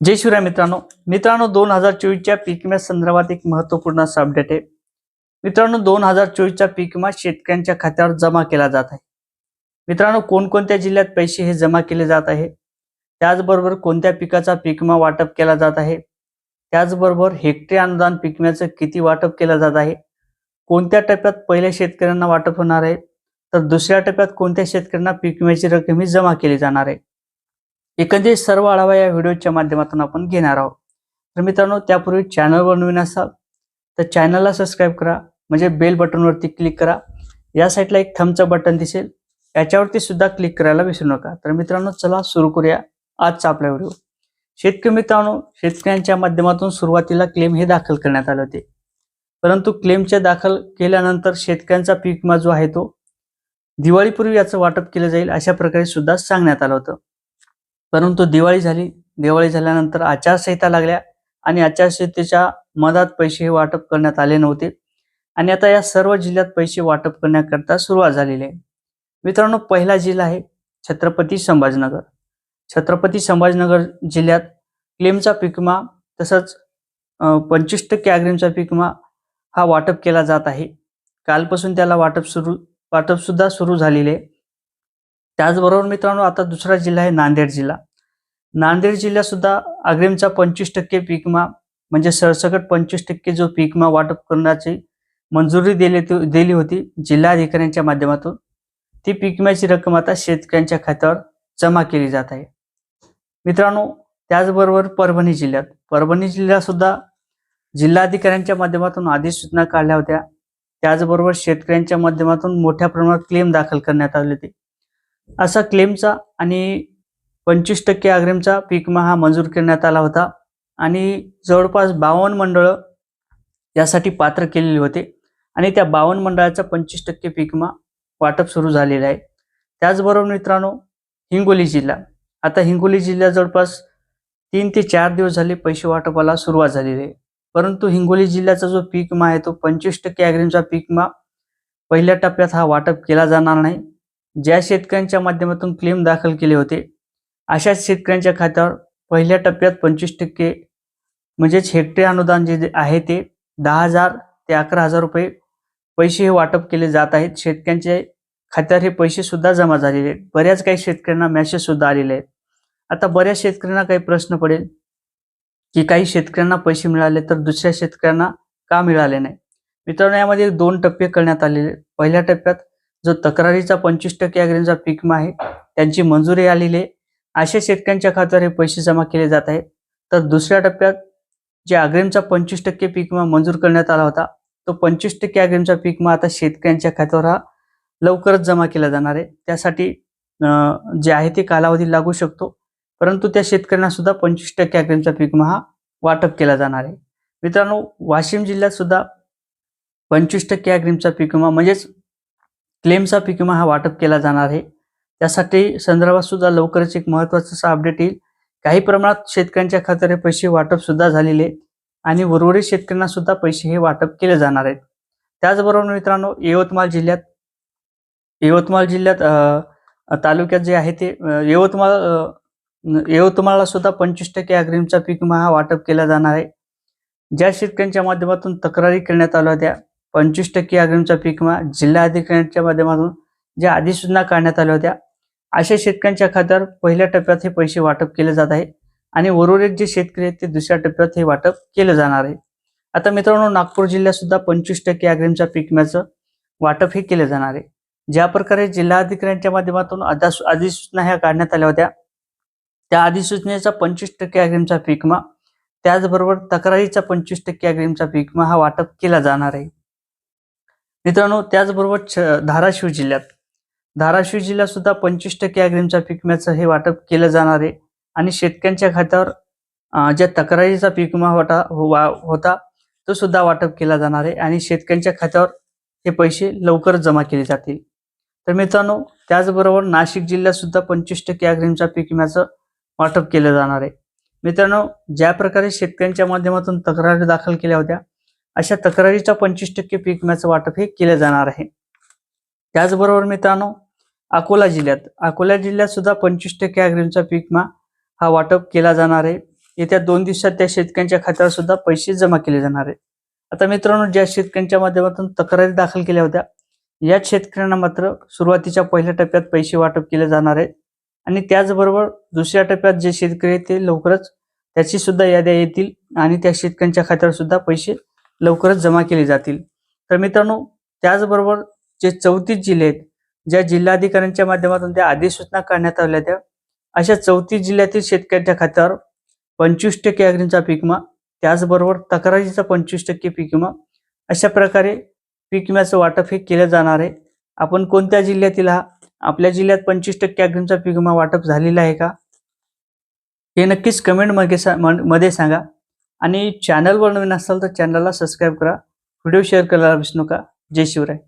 जय शिवराय मित्रांनो. मित्रांनो दोन हजार चोवीसच्या पीक विम्या संदर्भात एक महत्त्वपूर्ण असा अपडेट आहे. मित्रांनो दोन हजार चोवीसचा पीक विमा शेतकऱ्यांच्या खात्यावर जमा केला जात आहे. मित्रांनो कोणकोणत्या जिल्ह्यात पैसे हे जमा केले जात आहे? त्याचबरोबर कोणत्या पिकाचा पीक विमा वाटप केला जात आहे? त्याचबरोबर हेक्टरी अनुदान पीक विम्याचं किती वाटप केलं जात आहे? कोणत्या टप्प्यात पहिल्या शेतकऱ्यांना वाटप होणार आहे? तर दुसऱ्या टप्प्यात कोणत्या शेतकऱ्यांना पीक विम्याची रक्कम ही जमा केली जाणार आहे? एकंदरीत सर्व आढावा या व्हिडिओच्या माध्यमातून आपण घेणार आहोत. तर मित्रांनो त्यापूर्वी चॅनलवर नवीन असाल तर चॅनलला सबस्क्राईब करा म्हणजे बेल बटनवरती क्लिक करा. या साईडला एक थमचं बटन दिसेल. याच्यावरती सुद्धा क्लिक करायला विसरू नका. तर मित्रांनो चला सुरू करूया आजचा आपला व्हिडिओ. शेतकरी मित्रांनो शेतकऱ्यांच्या माध्यमातून सुरुवातीला क्लेम हे दाखल करण्यात आले होते. परंतु क्लेमच्या दाखल केल्यानंतर शेतकऱ्यांचा पीक विमा जो आहे तो दिवाळीपूर्वी याचं वाटप केलं जाईल अशा प्रकारे सुद्धा सांगण्यात आलं होतं. परंतु दिवाळी झाली. दिवाळी झाल्यानंतर आचारसंहिता लागल्या आणि आचारसंहितेच्या मधात पैसे हे वाटप करण्यात आले नव्हते. आणि आता या सर्व जिल्ह्यात पैसे वाटप करण्याकरता सुरुवात झालेली आहे. मित्रांनो पहिला जिल्हा आहे छत्रपती संभाजीनगर. छत्रपती संभाजीनगर जिल्ह्यात क्लेमचा पीक विमा तसंच पंचवीस टक्के अग्रिमचा पीक विमा हा वाटप केला जात आहे. कालपासून त्याला वाटप सुरू वाटपसुद्धा सुरू झालेले आहे. त्याचबरोबर मित्रांनो आता दुसरा जिल्हा आहे नांदेड जिल्हा. नांदेड जिल्ह्यातसुद्धा अग्रिमचा पंचवीस टक्के पीकमा म्हणजे सरसकट पंचवीस टक्के जो पीकमा वाटप करण्याची मंजुरी दिली दिली होती जिल्हाधिकाऱ्यांच्या माध्यमातून ती पीक विम्याची रक्कम आता शेतकऱ्यांच्या खात्यावर जमा केली जात आहे. मित्रांनो त्याचबरोबर परभणी जिल्ह्यात परभणी जिल्ह्यातसुद्धा जिल्हाधिकाऱ्यांच्या माध्यमातून आदेश सूचना काढल्या होत्या. त्याचबरोबर शेतकऱ्यांच्या माध्यमातून मोठ्या प्रमाणात क्लेम दाखल करण्यात आले होते. असा क्लेमचा आणि पंचवीस टक्के अग्रिमचा पीक विमा हा मंजूर करण्यात आला होता. आणि जवळपास बावन्न मंडळ यासाठी पात्र केलेले होते. आणि त्या बावन्न मंडळाचा पंचवीस टक्के पीक विमा वाटप सुरू झालेलं आहे. त्याचबरोबर मित्रांनो हिंगोली जिल्हा. आता हिंगोली जिल्ह्यात जवळपास तीन ते चार दिवस झाले पैसे वाटपाला सुरुवात झालेली आहे. परंतु हिंगोली जिल्ह्याचा जो पीक विमा आहे तो पंचवीस टक्के अग्रिमचा पीक विमा पहिल्या टप्प्यात हा वाटप केला जाणार नाही. ज्या शेतकऱ्यांच्या माध्यमातून क्लेम दाखल केले होते अशाच शेतकऱ्यांच्या खात्यावर पहिल्या टप्प्यात पंचवीस टक्के म्हणजेच हेक्टरी अनुदान जे आहे ते दहा हजार ते अकरा हजार रुपये पैसे हे वाटप केले जात आहेत. शेतकऱ्यांचे खात्यावर हे पैसे सुद्धा जमा झालेले आहेत. बऱ्याच काही शेतकऱ्यांना मॅसेज सुद्धा आलेले आहेत. आता बऱ्याच शेतकऱ्यांना काही प्रश्न पडेल की काही शेतकऱ्यांना पैसे मिळाले तर दुसऱ्या शेतकऱ्यांना का मिळाले नाही? मित्रांनो यामध्ये दोन टप्पे करण्यात आलेले पहिल्या टप्प्यात जो तक्रारीचा पंचवीस टक्के अग्रिमचा पीक आहे त्यांची मंजुरी आलेली आहे. अशा शेतकऱ्यांच्या खात्यावर हे पैसे जमा केले जात आहेत. तर दुसऱ्या टप्प्यात जे अग्रिमचा पंचवीस टक्के पीक विमा मंजूर करण्यात आला होता तो पंचवीस टक्के अग्रिमचा पीक विमा आता शेतकऱ्यांच्या खात्यावर हा लवकरच जमा केला जाणार आहे. त्यासाठी जे आहे ते कालावधी लागू शकतो. परंतु त्या शेतकऱ्यांना सुद्धा पंचवीस टक्के अग्रिमचा पीक विमा हा वाटप केला जाणार आहे. मित्रांनो वाशिम जिल्ह्यात सुद्धा पंचवीस टक्के अग्रिमचा पीक विमा म्हणजेच क्लेमचा पीक विमा हा वाटप केला जाणार आहे. त्यासाठी संदर्भात सुद्धा लवकरच एक महत्त्वाचं असा अपडेट येईल. काही प्रमाणात शेतकऱ्यांच्या खात्याने पैसे वाटप सुद्धा झालेले आणि उर्वरित शेतकऱ्यांना सुद्धा पैसे हे वाटप केले जाणार आहेत. त्याचबरोबर मित्रांनो यवतमाळ जिल्ह्यात यवतमाळ जिल्ह्यात तालुक्यात जे आहे ते यवतमाळ यवतमाळला सुद्धा पंचवीस टक्के अग्रिमचा पीक विमा हा वाटप केला जाणार आहे. ज्या शेतकऱ्यांच्या माध्यमातून तक्रारी करण्यात आल्या होत्या पंचवीस टक्के अग्रिमचा पीक जिल्हा अधिकाऱ्यांच्या माध्यमातून ज्या अधिसूचना काढण्यात आल्या होत्या अशा शेतकऱ्यांच्या खात्यावर पहिल्या टप्प्यात हे पैसे वाटप केले जात आहे आणि उर्वरित जे शेतकरी आहेत ते दुसऱ्या टप्प्यात हे वाटप केलं जाणार आहे. आता मित्रांनो नागपूर जिल्ह्यात सुद्धा पंचवीस टक्के अग्रिमच्या पीकम्याचं वाटप हे केलं जाणार आहे. ज्या प्रकारे जिल्हाधिकाऱ्यांच्या माध्यमातून अधिसूचना ह्या काढण्यात आल्या होत्या त्या अधिसूचनेचा पंचवीस टक्के अग्रिमचा पीकमा त्याचबरोबर तक्रारीचा पंचवीस टक्के अग्रिमचा पीकमा हा वाटप केला जाणार आहे. मित्रांनो त्याचबरोबर छ धाराशिव जिल्ह्यात. धाराशिव जिल्ह्यात सुद्धा पंचवीस टक्के अग्रिमच्या पीक विम्याचं हे वाटप केलं जाणार आहे. आणि शेतकऱ्यांच्या खात्यावर ज्या तक्रारीचा पीक विमा होता होता तो सुद्धा वाटप केला जाणार आहे. आणि शेतकऱ्यांच्या खात्यावर हे पैसे लवकर जमा केले जातील. तर मित्रांनो त्याचबरोबर नाशिक जिल्ह्यात सुद्धा पंचवीस टक्के अग्रिमच्या पीक विम्याचं वाटप केलं जाणार आहे. मित्रांनो ज्या प्रकारे शेतकऱ्यांच्या माध्यमातून तक्रारी दाखल केल्या होत्या अशा तक्रारीच्या पंचवीस टक्के पीक विम्याचं वाटप हे केलं जाणार आहे. त्याचबरोबर मित्रांनो अकोला जिल्ह्यात अकोला जिल्ह्यात सुद्धा पंचवीस टक्के अग्रिमचा पीक विमा हा वाटप केला जाणार आहे. येत्या दोन दिवसात त्या शेतकऱ्यांच्या खात्यावर सुद्धा पैसे जमा केले जाणार आहेत. आता मित्रांनो ज्या शेतकऱ्यांच्या माध्यमातून तक्रारी दाखल केल्या होत्या याच शेतकऱ्यांना मात्र सुरुवातीच्या पहिल्या टप्प्यात पैसे वाटप केले जाणार आहेत. आणि त्याचबरोबर दुसऱ्या टप्प्यात जे शेतकरी आहेत ते लवकरच त्याची सुद्धा याद्या येतील आणि त्या शेतकऱ्यांच्या खात्यावर सुद्धा पैसे लवकरच जमा केले जातील. तर मित्रांनो त्याचबरोबर जे चौतीस जिल्हे आहेत ज्या जिल्हाधिकाऱ्यांच्या माध्यमातून त्या अधिसूचना काढण्यात आल्या त्या अशा चौतीस जिल्ह्यातील शेतकऱ्यांच्या खात्यावर पंचवीस टक्के अग्रींचा पीक विमा त्याचबरोबर तक्रारीचा पंचवीस टक्के पीक विमा अशा प्रकारे पीक विम्याचं वाटप हे केलं जाणार आहे. आपण कोणत्या जिल्ह्यातील हा आपल्या जिल्ह्यात पंचवीस टक्के अग्रीमचा पीक विमा वाटप झालेला आहे का? हे नक्कीच कमेंटमध्ये मध्ये सांगा. आणि चॅनलवर नवीन असाल तर चॅनलला सबस्क्राईब करा. व्हिडिओ शेअर करायला विसरू नका. जय शिवराय.